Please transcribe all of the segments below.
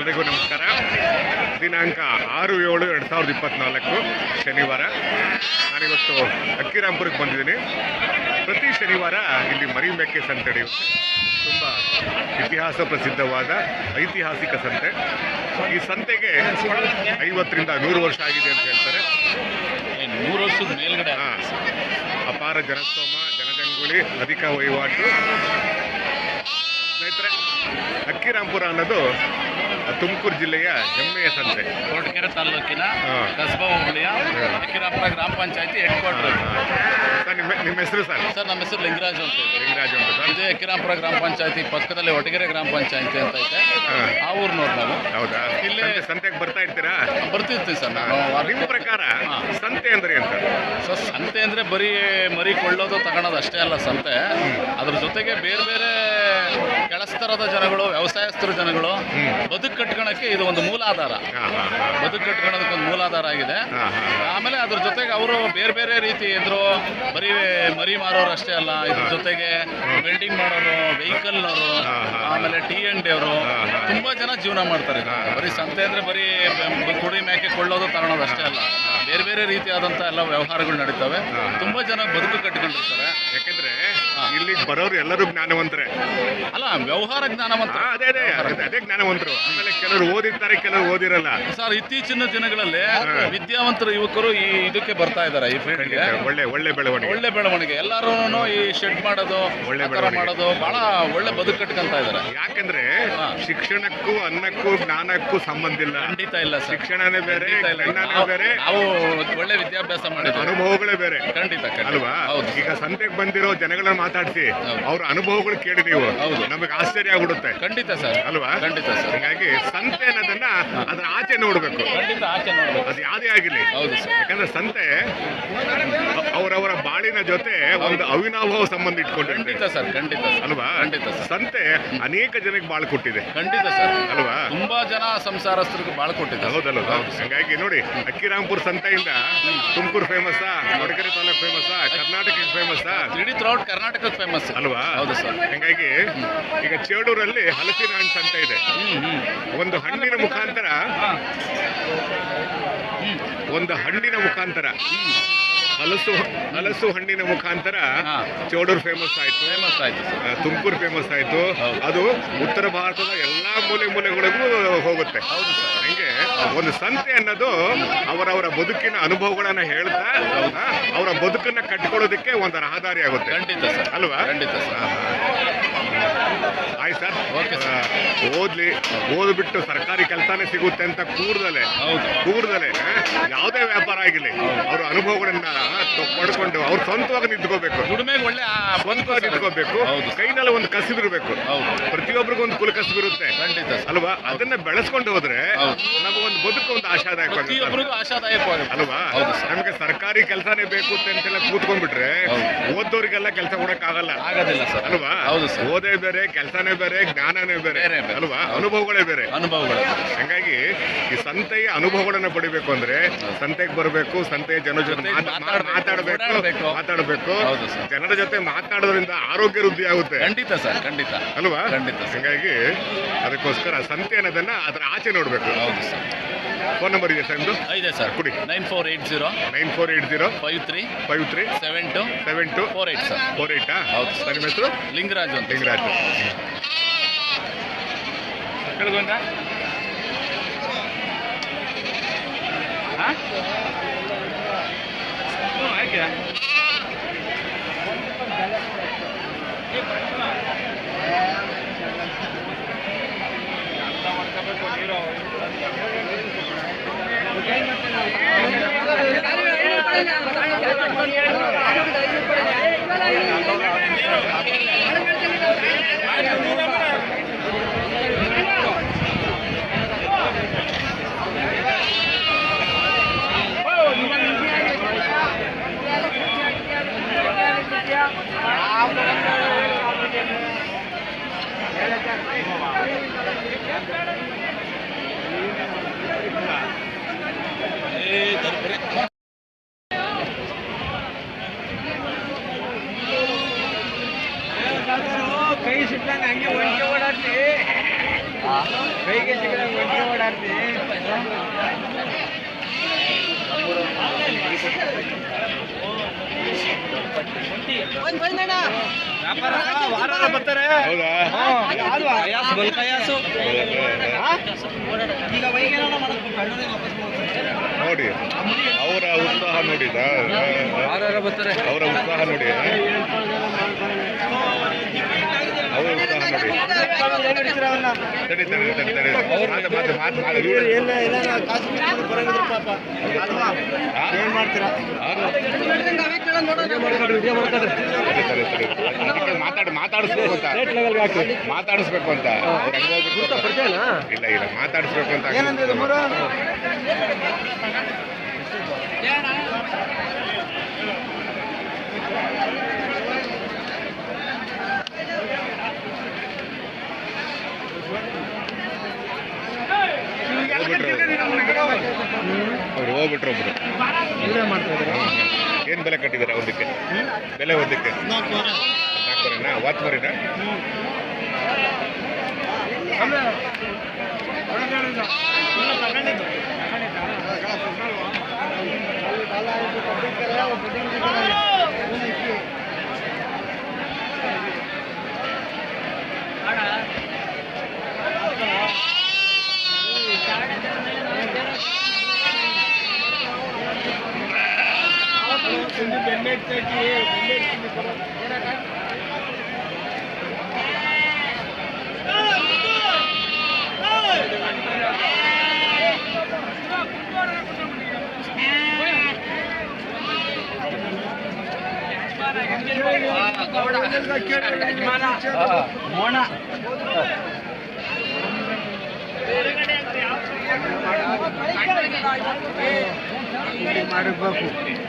ಎಲ್ರಿಗೂ ನಮಸ್ಕಾರ. ದಿನಾಂಕ ಆರು ಏಳು ಎರಡು ಸಾವಿರದ ಇಪ್ಪತ್ನಾಲ್ಕು ಶನಿವಾರ. ನಾನಿವತ್ತು ಅಕ್ಕಿರಾಂಪುರಕ್ಕೆ ಬಂದಿದ್ದೀನಿ. ಪ್ರತಿ ಶನಿವಾರ ಇಲ್ಲಿ ಮರಿ ಮೇಕೆ ಸಂತೆ ನಡೆಯುತ್ತೆ. ತುಂಬ ಇತಿಹಾಸ ಪ್ರಸಿದ್ಧವಾದ ಐತಿಹಾಸಿಕ ಸಂತೆ. ಈ ಸಂತೆಗೆ ಐವತ್ತರಿಂದ ನೂರು ವರ್ಷ ಆಗಿದೆ ಅಂತ ಹೇಳ್ತಾರೆ. ನೂರು ವರ್ಷದ ಮೇಲ್ಗಡೆ ಅಪಾರ ಜನಸ್ತೋಮ ಜನಜಂಗುಳಿ ಅಧಿಕ ವಹಿವಾಟು. ಸ್ನೇಹಿತರೆ ಅಕ್ಕಿರಾಂಪುರ ಅನ್ನೋದು ತುಮಕೂರು ಜಿಲ್ಲೆಯ ಹೆಮ್ಮೆಯ ಸಂತೆ. ಕೊರಟಗೆರೆ ತಾಲೂಕಿನ ಕಸಬಾ ಹೋಬಳಿಯ ಅಕ್ಕಿರಾಪುರ ಗ್ರಾಮ ಪಂಚಾಯತಿ ಹೆಡ್ ಕ್ವಾರ್ಟರ್ ಸರ್ ನಿಮ್ಮ ನಿಮ್ಮ ಹೆಸರು ಸರ್? ಸರ್ ನಮ್ಮ ಹೆಸರು ಲಿಂಗರಾಜ್ ಅಂತ ಲಿಂಗರಾಜ್ ಅಂತ ಸರ್. ಇದೇ ಅಕ್ಕಿರಾಪುರ ಗ್ರಾಮ ಪಂಚಾಯತಿ ಪಕ್ಕದಲ್ಲಿ ಒಟಗೆರೆ ಗ್ರಾಮ ಪಂಚಾಯತಿ ಅಂತ ಐತೆ. ಆ ನೋಡಿ ನಾವು. ಹೌದಾ? ಇಲ್ಲೇ- ಸಂತೆಗೆ ಬರ್ತಾ ಇರ್ತೀರಾ? ಬರ್ತಿರ್ತೀವಿ ಸರ್ ನಾನು ನಿಮ್ಮ ಪ್ರಕಾರ. ಸಂತೆ ಅಂದ್ರೆ ಅಂತ ಸೊ ಸಂತೆ ಅಂದ್ರೆ ಬರೀ ಮರಿ ಕೊಳ್ಳೋದು ತಗೊಳೋದು ಅಷ್ಟೇ ಅಲ್ಲ ಸಂತೆ. ಅದ್ರ ಜೊತೆಗೆ ಬೇರೆ ಬೇರೆ ಕೆಳಸ್ತರದ ಜನಗಳು ವ್ಯವಸಾಯಸ್ಥರ ಜನಗಳು ಬದುಕು ಕಟ್ಕೊಳಕ್ಕೆ ಇದು ಒಂದು ಮೂಲಾಧಾರ ಬದುಕು ಕಟ್ಕೊಳೋದಕ್ಕೆ ಒಂದು ಮೂಲಾಧಾರ ಆಗಿದೆ. ಆಮೇಲೆ ಅದ್ರ ಜೊತೆಗೆ ಅವರು ಬೇರೆ ಬೇರೆ ರೀತಿ ಇದ್ರು. ಬರೀ ಮರಿ ಮಾರೋರು ಅಷ್ಟೇ ಅಲ್ಲ ಇದ್ರ ಜೊತೆಗೆ ವೆಲ್ಡಿಂಗ್ ಮಾಡೋರು ವೆಹಿಕಲ್ನವರು ಹಾ, ಹಾ. ಆಮೇಲೆ ಟಿ ಎನ್ ಡಿ ಅವರು. ತುಂಬಾ ಜನ ಜೀವನ ಮಾಡ್ತಾರೆ. ಬರೀ ಸಂತೆ ಅಂದ್ರೆ ಬರೀ ಕುಡಿ ಮೇಕೆ ಕೊಳ್ಳೋದು ತಗೊಳೋದು ಅಷ್ಟೇ ಅಲ್ಲ. ಬೇರೆ ಬೇರೆ ರೀತಿಯಾದಂತ ಎಲ್ಲ ವ್ಯವಹಾರಗಳು ನಡೀತವೆ. ತುಂಬಾ ಜನ ಬದುಕು ಕಟ್ಟಿಕೊಂಡಿರ್ತಾರೆ. ಯಾಕಂದ್ರೆ ಇಲ್ಲಿ ಇಲ್ಲಿಗೆ ಬರೋರು ಎಲ್ಲರೂ ಜ್ಞಾನವಂತರೇ. ಅಲ್ಲ ವ್ಯವಹಾರ ಜ್ಞಾನವಂತ ಅದೇ ಅದೇ ಅದೇ- ಜ್ಞಾನವಂತರು. ಆಮೇಲೆ ಕೆಲವರು ಓದಿರ್ತಾರೆ ಕೆಲವರು ಓದಿರಲ್ಲ. ಸರ್ ಇತ್ತೀಚಿನ ದಿನಗಳಲ್ಲಿ ವಿದ್ಯಾವಂತರು ಯುವಕರು ಈ ಇದಕ್ಕೆ ಬರ್ತಾ ಇದ್ದಾರೆ ಈ ಫೀಲ್ಡ್ಗೆ ಒಳ್ಳೆ ಒಳ್ಳೆ ಬೆಳವಣಿಗೆ. ಒಳ್ಳೆ ಬೆಳವಣಿಗೆ. ಎಲ್ಲರೂ ಈ ಶೆಡ್ ಮಾಡೋದು ಒಳ್ಳೆ. ಮಾಡೋದು ಬಹಳ ಒಳ್ಳೆ ಬದುಕು ಕಟ್ಕೊಂತ ಇದ್ದಾರೆ. ಯಾಕಂದ್ರೆ. ಶಿಕ್ಷಣಕ್ಕೂ ಅನ್ನಕ್ಕೂ ಜ್ಞಾನಕ್ಕೂ ಸಂಬಂಧ ಇಲ್ಲ. ಖಂಡಿತ ಇಲ್ಲ ಸರ್. ಶಿಕ್ಷಣನೇ ಬೇರೆ ಖಂಡಿತ ಇಲ್ಲ. ಜ್ಞಾನನೇ ನಾವು- ಬೇರೆ. ನಾವು ಒಳ್ಳೆ ವಿದ್ಯಾಭ್ಯಾಸ ಮಾಡಿದ್ವಿ ಅನುಭವಗಳೇ ಬೇರೆ. ಖಂಡಿತ ಖಂಡಿತ. ಅಲ್ವಾ? ಹೌದು ಈಗ ಸಂತೆಗೆ ಬಂದಿರೋ ಜನಗಳನ್ನ ಮಾತಾಡ್ತಿ ಹೌದು. ಅವ್ರ ಅನುಭವಗಳು ಕೇಳಿ ನೀವು. ಹೌದು. ನಮಗೆ ಆಶ್ಚರ್ಯ ಆಗ್ಬಿಡುತ್ತೆ. ಖಂಡಿತ ಸರ್. ಅಲ್ವಾ? ಖಂಡಿತ ಸರ್. ಹಾಗಾಗಿ ಸಂತೆ ಅನ್ನೋದನ್ನ ಅದರ ಆಚೆ ನೋಡ್ಬೇಕು. ಖಂಡಿತ ಆಚೆ ನೋಡ್ಬೇಕು. ಅದು ಯಾವುದೇ ಆಗಿರ್ಲಿ. ಹೌದು ಸರ್. ಯಾಕಂದ್ರೆ ಸಂತೆ ಅವರವರ ಬಾಳಿನ ಜೊತೆ ಒಂದು ಅವಿನಾಭಾವ ಸಂಬಂಧ ಇಟ್ಕೊಂಡಿರುತ್ತೆ. ಖಂಡಿತ ಸರ್. ಖಂಡಿತ ಸರ್. ಅಲ್ವಾ? ಖಂಡಿತ ಸರ್. ಸಂತೆ ಅನೇಕ ಜನಕ್ಕೆ ಬಾಳ್ ಕೊಟ್ಟಿದೆ. ಖಂಡಿತ ಸರ್. ಅಲ್ವಾ? ತುಂಬಾ ಜನ ಸಂಸಾರಸ್ಥರಿಗೆ ಬಾಳ್ ಕೊಟ್ಟಿದ್ದ ಹೌದಲ್ಲ ಹಂಗಾಗಿ ನೋಡಿ ಅಕ್ಕಿರಾಮ್ಪುರ್ ಸಂತೆಯಿಂದ Tumakuru famous Madakari taluk famous Karnataka famous ಇಡೀ ಥ್ರೌಟ್ ಕರ್ನಾಟಕ ಫೇಮಸ್ ಅಲ್ವಾ? ಹೌದು ಸರ್. ಹಂಗಾಗಿ ಈಗ ಚೇಡೂರಲ್ಲಿ ಹಲಸಿನ ಹಣ್ಣು ಸಂತೆ ಇದೆ. ಒಂದು ಹಣ್ಣಿನ ಮುಖಾಂತರ ಒಂದು ಹಣ್ಣಿನ ಮುಖಾಂತರ. ಹಲಸು ಹಲಸು ಹಣ್ಣಿನ ಮುಖಾಂತರ ಚೋಡೂರು ಫೇಮಸ್ ಆಯ್ತು. ಫೇಮಸ್ ಆಯ್ತು ತುಮಕೂರು ಫೇಮಸ್ ಆಯ್ತು. ಅದು ಉತ್ತರ ಭಾರತದ ಎಲ್ಲಾ ಮೂಲೆ ಮೂಲೆಗಳಿಗೂ ಹೋಗುತ್ತೆ. ಹೌದು ಸರ್. ಹಂಗೆ ಒಂದು ಸಂತೆ ಅನ್ನೋದು ಅವರವರ ಬದುಕಿನ ಅನುಭವಗಳನ್ನ ಹೇಳ್ತಾ ಅವರ ಬದುಕನ್ನ ಕಟ್ಕೊಳ್ಳೋದಕ್ಕೆ ಒಂದು ರಹದಾರಿ ಆಗುತ್ತೆ. ಖಂಡಿತ ಸರ್. ಅಲ್ವಾ? ಖಂಡಿತ ಆಯ್ತು? ಸರ್ ಓದ್ಲಿ ಓದ್ಬಿಟ್ಟು ಸರ್ಕಾರಿ ಕೆಲಸನೇ ಸಿಗುತ್ತೆ ಅಂತ ಕೂರ್ದಲೆ. ಕೂಡದಲೆ ಯಾವುದೇ ವ್ಯಾಪಾರ ಆಗಿರಲಿ. ಅವ್ರ ಅನುಭವಗಳನ್ನ ಪಡ್ಕೊಂಡು ಅವ್ರು ಸ್ವಂತವಾಗಿ ನಿಂತ್ಕೋಬೇಕು. ದುಡಿಮೆಗೆ ಒಳ್ಳೆ ಸ್ವಂತವಾಗಿ ನಿಂತ್ಕೋಬೇಕು. ಕೈನಲ್ಲಿ ಒಂದು ಕಸಿಬಿರ್ಬೇಕು ಪ್ರತಿಯೊಬ್ಬರಿಗೂ ಒಂದು ಕುಲ ಕಸಿಬಿರುತ್ತೆ ಖಂಡಿತ ಅಲ್ವಾ? ಅದನ್ನ ಬೆಳೆಸ್ಕೊಂಡು ಹೋದ್ರೆ ಹೌದು. ನಮಗೊಂದು ಬದುಕು ಒಂದು ಆಶಾದಾಯಕ ಆಶಾದಾಯಕ ಅಲ್ವಾ? ನಮಗೆ ಸರ್ಕಾರಿ ಕೆಲಸನೇ ಬೇಕು ಅಂತೆಲ್ಲ ಕೂತ್ಕೊಂಡ್ಬಿಟ್ರೆ. ಓದೋರಿಗೆಲ್ಲ ಕೆಲಸ ಕೊಡಕ್ ಆಗಲ್ಲ ಆಗೋದಿಲ್ಲ ಸರ್. ಅಲ್ವಾ? ಹೌದು ಸರ್ ಓದೇ ಬೇರೆ ಕೆಲಸನೇ ಬೇರೆ ಜ್ಞಾನನೇ ಬೇರೆ. ಅಲ್ವಾ? ಅನುಭವಗಳೇ ಬೇರೆ. ಅನುಭವಗಳು ಹಂಗಾಗಿ ಈ ಸಂತೆಯ ಅನುಭವಗಳನ್ನ ಪಡಿಬೇಕು ಅಂದ್ರೆ ಸಂತೆಗೆ ಬರಬೇಕು ಸಂತೆಯ ಜನ ಜೊತೆ ಮಾತಾಡಬೇಕು ಮಾತಾಡ್ಬೇಕು. ಜನರ ಜೊತೆ ಮಾತಾಡೋದ್ರಿಂದ ಆರೋಗ್ಯ ವೃದ್ಧಿ ಆಗುತ್ತೆ. ಖಂಡಿತ ಸರ್ ಖಂಡಿತ. ಅಲ್ವಾ? ಖಂಡಿತ. ಹಂಗಾಗಿ ಅದಕ್ಕೋಸ್ಕರ ಸಂತೆ ಅನ್ನೋದನ್ನ ಅದರ ಆಚೆ ನೋಡ್ಬೇಕು. ಹೌದು ಸರ್. ಫೋನ್ ನಂಬರ್ ಇದೆ ಸರ್ ನಿಮ್ದು ಇದೆ ಸರ್ ಕೊಡಿ. Nine four eight zero nine four eight zero five three five three seven two seven two four eight sir four Etah ಹೌದು. ಸರ್ ನಿಮ್ಮ ಹೆಸರು ಲಿಂಗರಾಜು ಅಂತ ಲಿಂಗರಾಜ್ ಕೇಳ್ಕೊಂಡ ಹಾಗೆ ಕೈ Eh, terbrek. ಕೈಗೆ ವ್ಯಾಪಾರ ಬರ್ತಾರೆ ನೋಡಿ ಅವರ ಉತ್ಸಾಹ ಬರ್ತಾರೆ? ಅವರ ಉತ್ಸಾಹ ನೋಡಿ ಅವರ ಉತ್ಸಾಹ ನೋಡಿ ತಡಿ ತಡಿ ತಡಿ ತಡಿ ಮಾತು ಮಾತು ಮಾತು ಮಾತು ಆ? ಏನ್ ಮಾಡ್ತೀರಾ ಆ? ತಡಿ, ತಡಿ, ತಡಿ. ಅದಕ್ಕೆ ಮಾತಾಡಿ ಮಾತಾಡಿಸ್ಬೇಕು ಅಂತ ಮಾತಾಡಿಸ್ಬೇಕು ಅಂತ ಇಲ್ಲ ಇಲ್ಲ ಮಾತಾಡಿಸ್ಬೇಕು ಅಂತ ಏನಂದ್ರೆ ಮೂರು ಹೋಗ್ಬಿಟ್ರು ಅವ್ರು ಹೋಗ್ಬಿಟ್ರು ಒಬ್ರು ಇಲ್ಲೇ ಮಾಡ್ತಾ ಇದ್ದಾರೆ ಏನ್ ಬೆಲೆ ಕಟ್ಟಿದ್ದಾರೆ ಒಂದಕ್ಕೆ ಬೆಲೆ ಒಂದಕ್ಕೆ ನಾಲ್ಕುವರೆನಾ ವಾತ್ ಮರಿನಾ ಮೋಣ ಮಾಡಬೇಕು ಅಮ್ಮ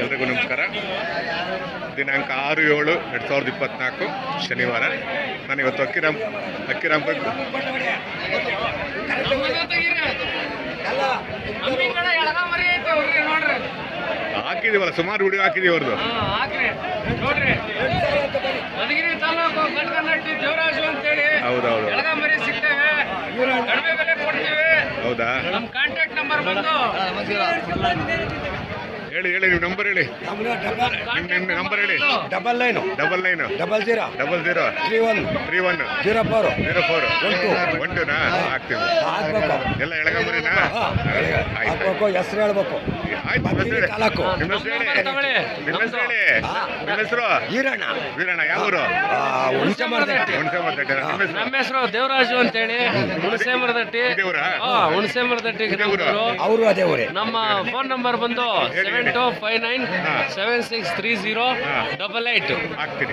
ಎಲ್ರಿಗೂ ನಮಸ್ಕಾರ. ದಿನಾಂಕ ಆರು ಏಳು ಎರಡು ಸಾವಿರದ ಇಪ್ಪತ್ನಾಲ್ಕು ಶನಿವಾರ. ನಾನು ಇವತ್ತು ಅಕ್ಕಿರಾಮ್ ಬಗ್ಗೆ ಹಾಕಿದೀವಲ್ಲ ಸುಮಾರು ವಿಡಿಯೋ ಹಾಕಿದೀವಿ ಅವ್ರದ್ದು ಹೌದೌದು. ಹೌದಾ? ನಮ್ಮ ಕಾಂಟ್ಯಾಕ್ಟ್ ನಂಬರ್ ಬಂದು. ಹೇಳಿ ಹೇಳಿ ನೀವು ನಂಬರ್ ಹೇಳಿ. ನಿಮ್ಮ ನಿಮ್ಮ ನಂಬರ್ ಹೇಳಿ. Double nine double nine double zero double zero three one three one zero four zero four one two one ಟೂನಾ ಹಾಕ್ತೀವಿ ಎಲ್ಲ ಎಳಗಂಬರಿನಾ ಹಾಕ್ಬೇಕು ಹೆಸರು ಹೇಳ್ಬೇಕು. ನಿಮ್ಮ ಹೆಸರು ತಾಲೂಕು ವೀರಣ್ಣ. ಯಾವ ಊರು? ನಿಮ್ಮ ದೇವರಾಜು ಅಂತೇಳಿ. ಅವರು ಅದೇ ಊರೇ. ನಮ್ಮ ಫೋನ್ ನಂಬರ್ ಬಂದು seven. Two five nine seven six three zero double eight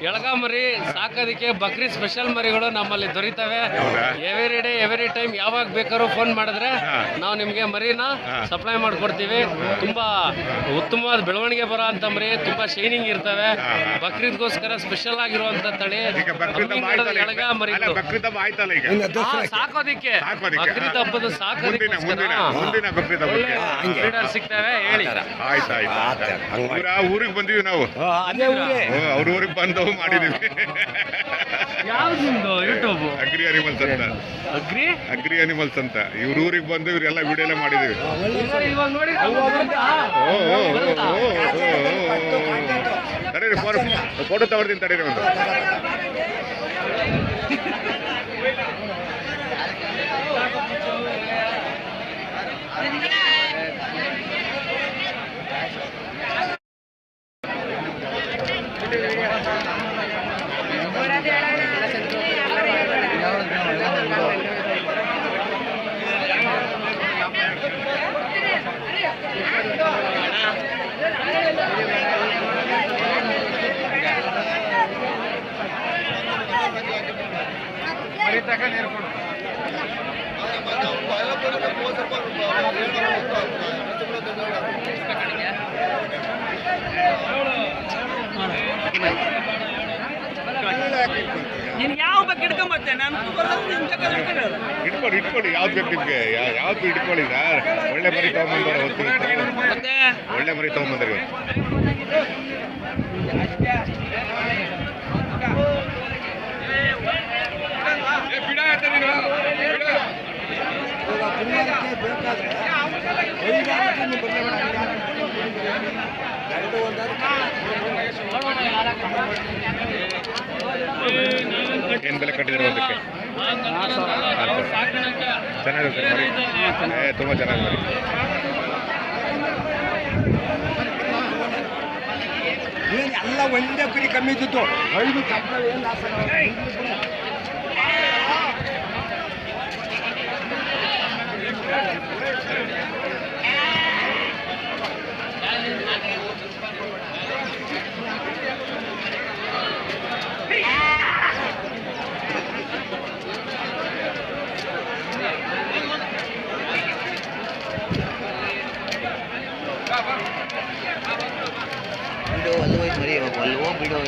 ಎಳಗ ಮರಿ ಸಾಕೋದಕ್ಕೆ ಬಕ್ರಿ ಸ್ಪೆಷಲ್ ಮರಿಗಳು ನಮ್ಮಲ್ಲಿ ದೊರೀತವೆ? ಎವ್ರಿ ಡೇ ಎವ್ರಿ ಟೈಮ್ ಯಾವಾಗ ಬೇಕಾದ್ರೂ ಫೋನ್ ಮಾಡಿದ್ರೆ ನಾವು ನಿಮಗೆ ಮರಿನ. ಸಪ್ಲೈ ಮಾಡ್ಕೊಡ್ತೀವಿ. ತುಂಬಾ ಉತ್ತಮವಾದ ಬೆಳವಣಿಗೆ ಬರೋ ಅಂತ ಮರಿ ತುಂಬಾ ಶೈನಿಂಗ್ ಇರ್ತವೆ. ಬಕ್ರೀದ್ಗೋಸ್ಕರ ಸ್ಪೆಷಲ್ ಆಗಿರುವಂತ ತಳಿ ಈಗ ಬಕ್ರೀದ್ ಹಬ್ಬ ಆಯ್ತಲ್ಲ ಎಳಗ ಈಗ? ಮರಿ ಸಾಕೋದಿಕ್ಕೆ ಬಕ್ರೀದ್ ಹಬ್ಬದ ಸಾಕೋದಿಕ್ಕೆ. ಬ್ರೀಡರ್ ಸಿಗ್ತವೆ ಹೇಳಿ ಊರಿಗೆ ಬಂದಿವಿ ನಾವು ಅವ್ರ ಊರಿಗೆ ಬಂದವು ಮಾಡಿದೀವಿ ಯಾವ್ದು ಯೂಟ್ಯೂಬ್ ಅಗ್ರಿ ಅನಿಮಲ್ಸ್ ಅಂತ ಅಗ್ರಿ ಅಗ್ರಿ ಅನಿಮಲ್ಸ್ ಅಂತ ಇವ್ರ ಊರಿಗೆ ಬಂದು ಇವ್ರೆಲ್ಲ ವಿಡಿಯೋ ಎಲ್ಲ ಮಾಡಿದೀವಿ ಇವಾಗ ನೋಡಿ ಓ ಓ ಓ ಓ ಓ ತಡೀರಿ ಫೋಟೋ ಫೋಟೋ ತಗೊಳ್ತೀನಿ ತಡೀರಿ ಒಂದು ನೀನು ಯಾವ ಬಗ್ಗೆ ನಾನು ಯಾವ್ದು ಬೇಕು ನಿಮ್ಗೆ? ಯಾವ್ದು ಇಟ್ಕೊಳ್ಳಿ ಸರ್? ಒಳ್ಳೆ ಮರಿ ತಗೊಂಬಂದ್ರೆ ಒಳ್ಳೆ ಮರಿ ತಗೊಂಬಂದ್ರೆ ಇವತ್ತು ಏನ್ ಬೆಲೆ ಕಟ್ಟಿದ್ರು ಮರಿ ಏ ತುಂಬ ಚೆನ್ನಾಗಿ ಮರಿ ಏನ್ ಎಲ್ಲ ಒಂದೇ ಕುರಿ ಕಮ್ಮಿ ಇದ್ದಿತ್ತು. ಐದು ಕಬ್ಬು ಏನು ಲಾಸ್ ಬಿಡು ಅಲ್ಲಿ ಹೋಯ್ತು ಮರಿ ಇವಾಗ ಅಲ್ಲಿ ಹೋಗಿ ಬಿಡು